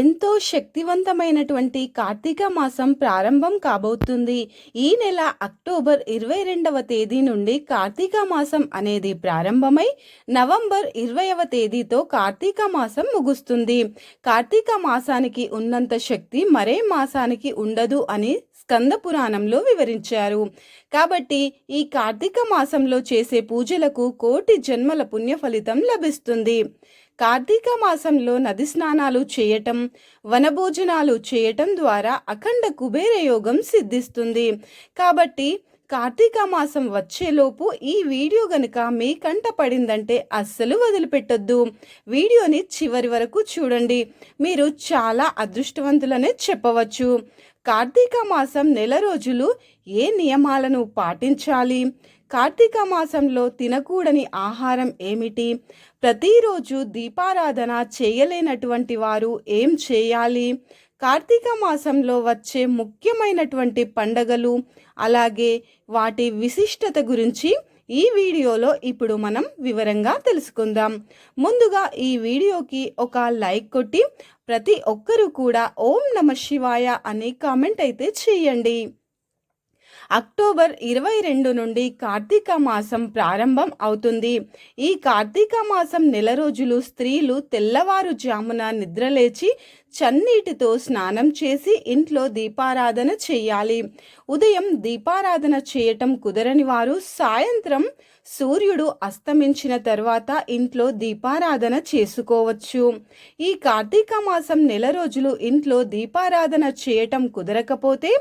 ఎంతో శక్తివంతమైనటువంటి కార్తీక మాసం ప్రారంభం కాబోతుంది. ఈ నెల అక్టోబర్ ఇరవై రెండవ తేదీ నుండి కార్తీక మాసం అనేది ప్రారంభమై నవంబర్ ఇరవైవ తేదీతో కార్తీక మాసం ముగుస్తుంది. కార్తీక మాసానికి ఉన్నంత శక్తి మరే మాసానికి ఉండదు అని స్కంద పురాణంలో వివరించారు. కాబట్టి ఈ కార్తీక మాసంలో చేసే పూజలకు కోటి జన్మల పుణ్య ఫలితం లభిస్తుంది. కార్తీక మాసంలో నది స్నానాలు చేయటం వనభోజనాలు చేయటం ద్వారా అఖండ కుబేర యోగం సిద్ధిస్తుంది. కాబట్టి కార్తీక మాసం వచ్చేలోపు ఈ వీడియో గనుక మీ కంట పడిందంటే అస్సలు వదిలిపెట్టొద్దు. వీడియోని చివరి వరకు చూడండి. మీరు చాలా అదృష్టవంతులనే చెప్పవచ్చు. కార్తీక మాసం నెల రోజులు ఏ నియమాలను పాటించాలి? కార్తీక మాసంలో తినకూడని ఆహారం ఏమిటి? ప్రతిరోజు దీపారాధన చేయలేనటువంటి వారు ఏం చేయాలి? కార్తీక మాసంలో వచ్చే ముఖ్యమైనటువంటి పండగలు అలాగే వాటి విశిష్టత గురించి ఈ వీడియోలో ఇప్పుడు మనం వివరంగా తెలుసుకుందాం. ముందుగా ఈ వీడియోకి ఒక లైక్ కొట్టి ప్రతి ఒక్కరూ కూడా ఓం నమ శివాయ అనే కామెంట్ అయితే చేయండి. అక్టోబర్ ఇరవై రెండు నుండి కార్తీక మాసం ప్రారంభం అవుతుంది. ఈ కార్తీక మాసం నెల రోజులు స్త్రీలు తెల్లవారుజామున నిద్రలేచి చన్నీటితో స్నానం చేసి ఇంట్లో దీపారాధన చేయాలి. ఉదయం దీపారాధన చేయటం కుదరని వారు సాయంత్రం సూర్యుడు అస్తమించిన తర్వాత ఇంట్లో దీపారాధన చేసుకోవచ్చు. ఈ కార్తీక మాసం నెల రోజులు ఇంట్లో దీపారాధన చేయటం కుదరకపోతే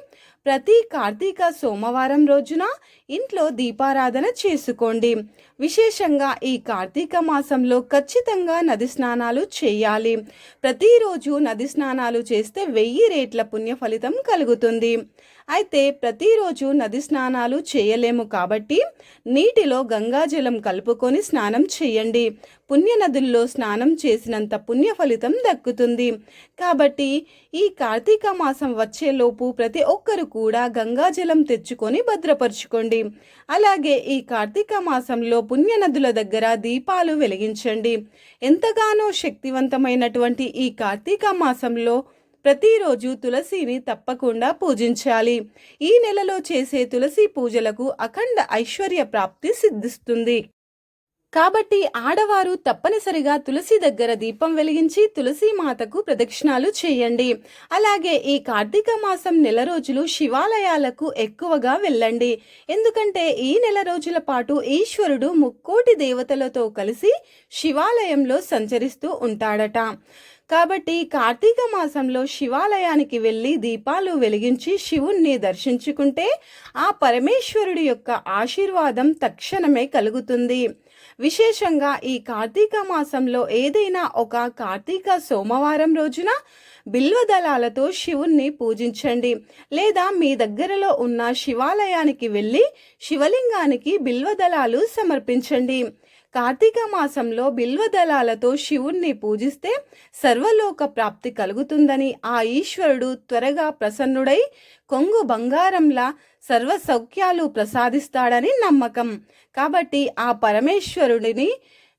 ప్రతి కార్తీక సోమవారం రోజున ఇంట్లో దీపారాధన చేసుకోండి. విశేషంగా ఈ కార్తీక మాసంలో ఖచ్చితంగా నది స్నానాలు చేయాలి. ప్రతిరోజు నది స్నానాలు చేస్తే వెయ్యి రేట్ల పుణ్య ఫలితం కలుగుతుంది. అయితే ప్రతిరోజు నది స్నానాలు చేయలేము కాబట్టి నీటిలో గంగాజలం కలుపుకొని స్నానం చేయండి. పుణ్య నదుల్లో స్నానం చేసినంత పుణ్య ఫలితం దక్కుతుంది. కాబట్టి ఈ కార్తీక మాసం వచ్చేలోపు ప్రతి ఒక్కరు కూడా గంగాజలం తెచ్చుకొని భద్రపరుచుకోండి. అలాగే ఈ కార్తీక మాసంలో పుణ్య నదుల దగ్గర దీపాలు వెలిగించండి. ఎంతగానో శక్తివంతమైనటువంటి ఈ కార్తీక మాసంలో ప్రతిరోజు తులసిని తప్పకుండా పూజించాలి. ఈ నెలలో చేసే తులసి పూజలకు అఖండ ఐశ్వర్య ప్రాప్తి సిద్ధిస్తుంది. కాబట్టి ఆడవారు తప్పనిసరిగా తులసి దగ్గర దీపం వెలిగించి తులసి మాతకు ప్రదక్షిణాలు చేయండి. అలాగే ఈ కార్తీక మాసం నెల రోజులు శివాలయాలకు ఎక్కువగా వెళ్ళండి. ఎందుకంటే ఈ నెల రోజుల పాటు ఈశ్వరుడు ముక్కోటి దేవతలతో కలిసి శివాలయంలో సంచరిస్తూ ఉంటాడట. కాబట్టి కార్తీక మాసంలో శివాలయానికి వెళ్ళి దీపాలు వెలిగించి శివుణ్ణి దర్శించుకుంటే ఆ పరమేశ్వరుడి యొక్క ఆశీర్వాదం తక్షణమే కలుగుతుంది. విశేషంగా ఈ కార్తీక మాసంలో ఏదైనా ఒక కార్తీక సోమవారం రోజున బిల్వదళాలతో శివుణ్ణి పూజించండి. లేదా మీ దగ్గరలో ఉన్న శివాలయానికి వెళ్ళి శివలింగానికి బిల్వదళాలు సమర్పించండి. కార్తీక మాసంలో బిల్వదళాలతో శివుణ్ణి పూజిస్తే సర్వలోక ప్రాప్తి కలుగుతుందని ఆ ఈశ్వరుడు త్వరగా ప్రసన్నుడై కొంగు బంగారంలా సర్వ సౌఖ్యాలు ప్రసాదిస్తాడని నమ్మకం. కాబట్టి ఆ పరమేశ్వరుడిని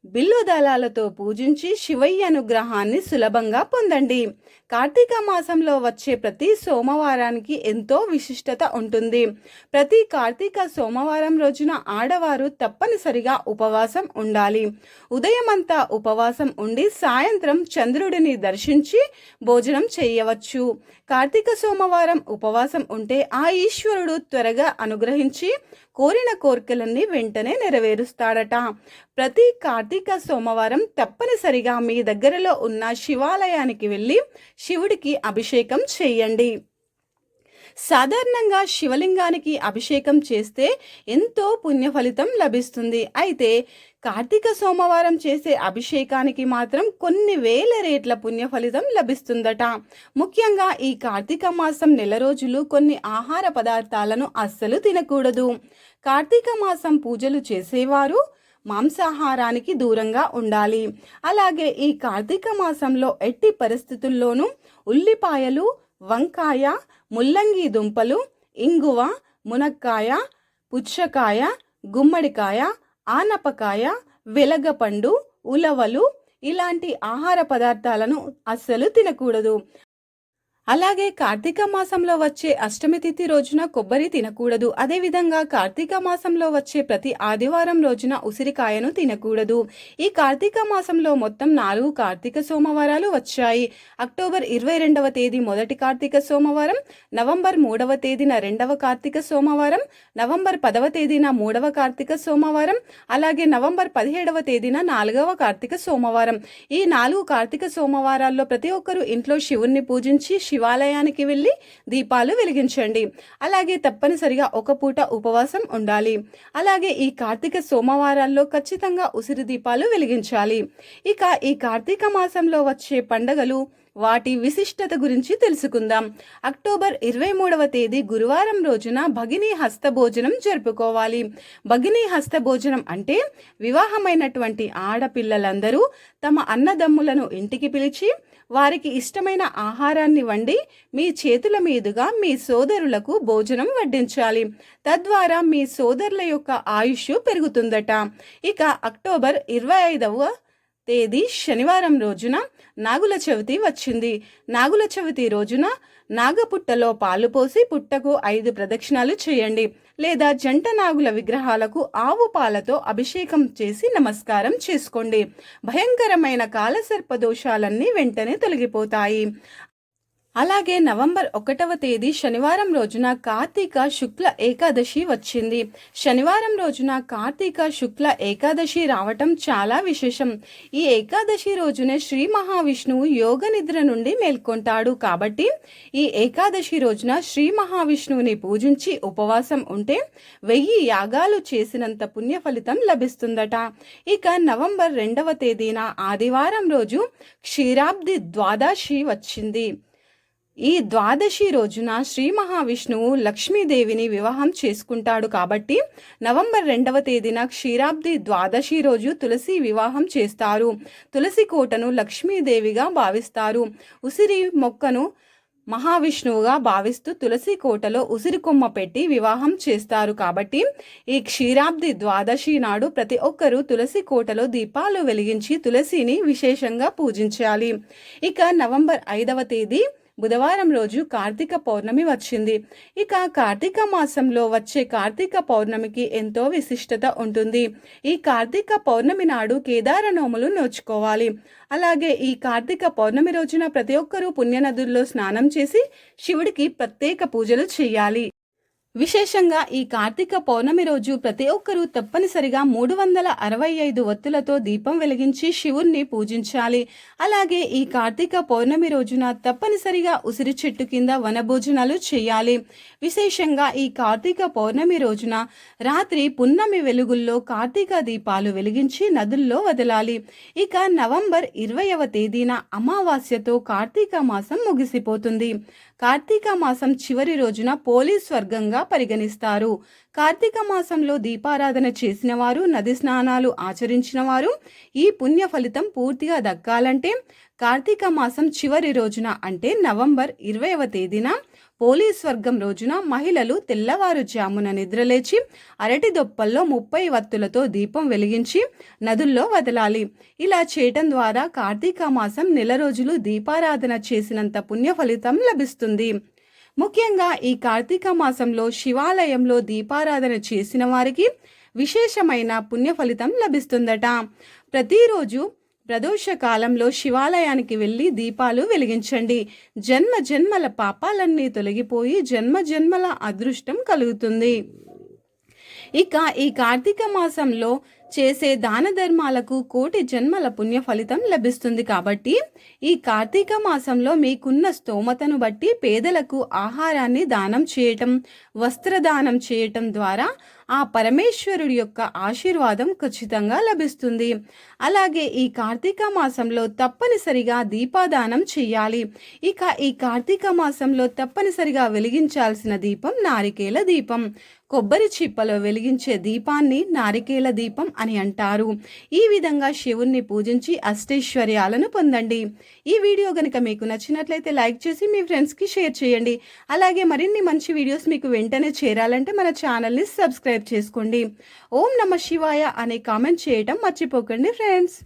బిల్వదళాలతో పూజించి శివయ్య అనుగ్రహాన్ని సులభంగా పొందండి. కార్తీక మాసంలో వచ్చే ప్రతి సోమవారానికి ఎంతో విశిష్టత ఉంటుంది. ప్రతి కార్తీక సోమవారం రోజున ఆడవారు తప్పనిసరిగా ఉపవాసం ఉండాలి. ఉదయమంతా ఉపవాసం ఉండి సాయంత్రం చంద్రుడిని దర్శించి భోజనం చేయవచ్చు. కార్తీక సోమవారం ఉపవాసం ఉంటే ఆ ఈశ్వరుడు త్వరగా అనుగ్రహించి కోరిన కోరికలన్నీ వెంటనే నెరవేరుస్తాడట. ప్రతి కార్తీక కార్తీక సోమవారం తప్పనిసరిగా మీ దగ్గరలో ఉన్న శివాలయానికి వెళ్ళి శివుడికి అభిషేకం చేయండి. సాధారణంగా శివలింగానికి అభిషేకం చేస్తే ఎంతో పుణ్య ఫలితం లభిస్తుంది. అయితే కార్తీక సోమవారం చేసే అభిషేకానికి మాత్రం కొన్ని వేల రేట్ల పుణ్య ఫలితం లభిస్తుందట. ముఖ్యంగా ఈ కార్తీక మాసం నెల రోజులు కొన్ని ఆహార పదార్థాలను అస్సలు తినకూడదు. కార్తీక మాసం పూజలు చేసేవారు మాంసాహారానికి దూరంగా ఉండాలి. అలాగే ఈ కార్తీక మాసంలో ఎట్టి పరిస్థితుల్లోనూ ఉల్లిపాయలు వంకాయ ముల్లంగి దుంపలు ఇంగువ మునక్కాయ పుచ్చకాయ గుమ్మడికాయ ఆనపకాయ వెలగపండు ఉలవలు ఇలాంటి ఆహార పదార్థాలను అస్సలు తినకూడదు. అలాగే కార్తీక మాసంలో వచ్చే అష్టమి తిథి రోజున కొబ్బరి తినకూడదు. అదేవిధంగా కార్తీక మాసంలో వచ్చే ప్రతి ఆదివారం రోజున ఉసిరికాయను తినకూడదు. ఈ కార్తీక మాసంలో మొత్తం నాలుగు కార్తీక సోమవారాలు వచ్చాయి. అక్టోబర్ ఇరవై రెండవ తేదీ మొదటి కార్తీక సోమవారం నవంబర్ మూడవ తేదీన రెండవ కార్తీక సోమవారం నవంబర్ పదవ తేదీన మూడవ కార్తీక సోమవారం అలాగే నవంబర్ పదిహేడవ తేదీన నాలుగవ కార్తీక సోమవారం. ఈ నాలుగు కార్తీక సోమవారాల్లో ప్రతి ఒక్కరూ ఇంట్లో శివుణ్ణి పూజించి శివాలయానికి వెళ్ళి దీపాలు వెలిగించండి. అలాగే తప్పనిసరిగా ఒక పూట ఉపవాసం ఉండాలి. అలాగే ఈ కార్తీక సోమవారాల్లో ఖచ్చితంగా ఉసిరి దీపాలు వెలిగించాలి. ఇక ఈ కార్తీక మాసంలో వచ్చే పండగలు వాటి విశిష్టత గురించి తెలుసుకుందాం. అక్టోబర్ ఇరవై మూడవ తేదీ గురువారం రోజున భగిని హస్త భోజనం జరుపుకోవాలి. భగిని హస్త భోజనం అంటే వివాహమైనటువంటి ఆడపిల్లలందరూ తమ అన్నదమ్ములను ఇంటికి పిలిచి వారికి ఇష్టమైన ఆహారాన్ని వండి మీ చేతుల మీదుగా మీ సోదరులకు భోజనం వడ్డించాలి. తద్వారా మీ సోదరుల యొక్క ఆయుష్ పెరుగుతుందట. ఇక అక్టోబర్ ఇరవై ఐదవ తేదీ శనివారం రోజున నాగుల చవితి వచ్చింది. నాగుల చవితి రోజున నాగపుట్టలో పాలు పోసి పుట్టకు ఐదు ప్రదక్షిణాలు చేయండి. లేదా జంట నాగుల విగ్రహాలకు ఆవు పాలతో అభిషేకం చేసి నమస్కారం చేసుకోండి. భయంకరమైన కాలసర్ప దోషాలన్నీ వెంటనే తొలగిపోతాయి. అలాగే నవంబర్ ఒకటవ తేదీ శనివారం రోజున కార్తీక శుక్ల ఏకాదశి వచ్చింది. శనివారం రోజున కార్తీక శుక్ల ఏకాదశి రావటం చాలా విశేషం. ఈ ఏకాదశి రోజునే శ్రీ మహావిష్ణువు యోగ నిద్ర నుండి మేల్కొంటాడు. కాబట్టి ఈ ఏకాదశి రోజున శ్రీ మహావిష్ణువుని పూజించి ఉపవాసం ఉంటే వెయ్యి యాగాలు చేసినంత పుణ్య ఫలితం లభిస్తుందట. ఇక నవంబర్ రెండవ తేదీన ఆదివారం రోజు క్షీరాబ్ది ద్వాదశి వచ్చింది. ఈ ద్వాదశి రోజున శ్రీ మహావిష్ణువు లక్ష్మీదేవిని వివాహం చేసుకుంటాడు కాబట్టి నవంబర్ రెండవ తేదీన క్షీరాబ్ది ద్వాదశి రోజు తులసి వివాహం చేస్తారు. తులసి కోటను లక్ష్మీదేవిగా భావిస్తారు. ఉసిరి మొక్కను మహావిష్ణువుగా భావిస్తూ తులసి కోటలో ఉసిరి కొమ్మ పెట్టి వివాహం చేస్తారు కాబట్టి ఈ క్షీరాబ్ది ద్వాదశి నాడు ప్రతి ఒక్కరూ తులసి కోటలో దీపాలు వెలిగించి తులసిని విశేషంగా పూజించాలి. ఇక నవంబర్ ఐదవ తేదీ బుధవారం రోజు కార్తీక పౌర్ణమి వచ్చింది. ఇక కార్తీక మాసంలో వచ్చే కార్తీక పౌర్ణమికి ఎంతో విశిష్టత ఉంటుంది. ఈ కార్తీక పౌర్ణమి నాడు కేదార నోములు నోచుకోవాలి. అలాగే ఈ కార్తీక పౌర్ణమి రోజున ప్రతి ఒక్కరూ పుణ్యనదుల్లో స్నానం చేసి శివుడికి ప్రత్యేక పూజలు చేయాలి. విశేషంగా ఈ కార్తీక పౌర్ణమి రోజు ప్రతి ఒక్కరూ తప్పనిసరిగా మూడు వందల అరవై ఐదు ఒత్తులతో దీపం వెలిగించి శివుణ్ణి పూజించాలి. అలాగే ఈ కార్తీక పౌర్ణమి రోజున తప్పనిసరిగా ఉసిరి చెట్టు కింద వనభోజనాలు చేయాలి. విశేషంగా ఈ కార్తీక పౌర్ణమి రోజున రాత్రి పున్నమి వెలుగుల్లో కార్తీక దీపాలు వెలిగించి నదుల్లో వదలాలి. ఇక నవంబర్ ఇరవయవ తేదీన అమావాస్యతో కార్తీక మాసం ముగిసిపోతుంది. కార్తీక మాసం చివరి రోజున పోలీస్ స్వర్గంగా పరిగణిస్తారు. కార్తీక మాసంలో దీపారాధన చేసిన వారు నది స్నానాలు ఆచరించిన వారు ఈ పుణ్య ఫలితం పూర్తిగా దక్కాలంటే కార్తీక మాసం చివరి రోజున అంటే నవంబర్ ఇరవైవ తేదీన పోలీస్ వర్గం రోజున మహిళలు తెల్లవారుజామున నిద్రలేచి అరటి దొప్పల్లో ముప్పై వత్తులతో దీపం వెలిగించి నదుల్లో వదలాలి. ఇలా చేయటం ద్వారా కార్తీక మాసం నెల రోజులు దీపారాధన చేసినంత పుణ్య ఫలితం లభిస్తుంది. ముఖ్యంగా ఈ కార్తీక మాసంలో శివాలయంలో దీపారాధన చేసిన వారికి విశేషమైన పుణ్య ఫలితం లభిస్తుందట. ప్రతిరోజు ప్రదోష కాలంలో శివాలయానికి వెళ్ళి దీపాలు వెలిగించండి. జన్మ జన్మల పాపాలన్నీ తొలగిపోయి జన్మ జన్మల అదృష్టం కలుగుతుంది. ఇక ఈ కార్తీక మాసంలో చేసే దాన ధర్మాలకు కోటి జన్మల పుణ్య ఫలితం లభిస్తుంది కాబట్టి ఈ కార్తీక మాసంలో మీకున్న స్తోమతను బట్టి పేదలకు ఆహారాన్ని దానం చేయటం వస్త్రదానం చేయటం ద్వారా ఆ పరమేశ్వరుడి యొక్క ఆశీర్వాదం ఖచ్చితంగా లభిస్తుంది. అలాగే ఈ కార్తీక మాసంలో తప్పనిసరిగా దీపాదానం చేయాలి. ఇక ఈ కార్తీక మాసంలో తప్పనిసరిగా వెలిగించాల్సిన దీపం నారికేల దీపం. కొబ్బరి చిప్పలో వెలిగించే దీపాన్ని నారికేల దీపం అని అంటారు. ఈ విధంగా శివుణ్ణి పూజించి అష్టైశ్వర్యాలను పొందండి. ఈ వీడియో కనుక మీకు నచ్చినట్లయితే లైక్ చేసి మీ ఫ్రెండ్స్కి షేర్ చేయండి. అలాగే మరిన్ని మంచి వీడియోస్ మీకు వెంటనే చేరాలంటే మన ఛానల్ని సబ్స్క్రైబ్ చేసుకోండి. ఓం నమ శివాయ అనే కామెంట్ చేయటం మర్చిపోకండి ఫ్రెండ్స్.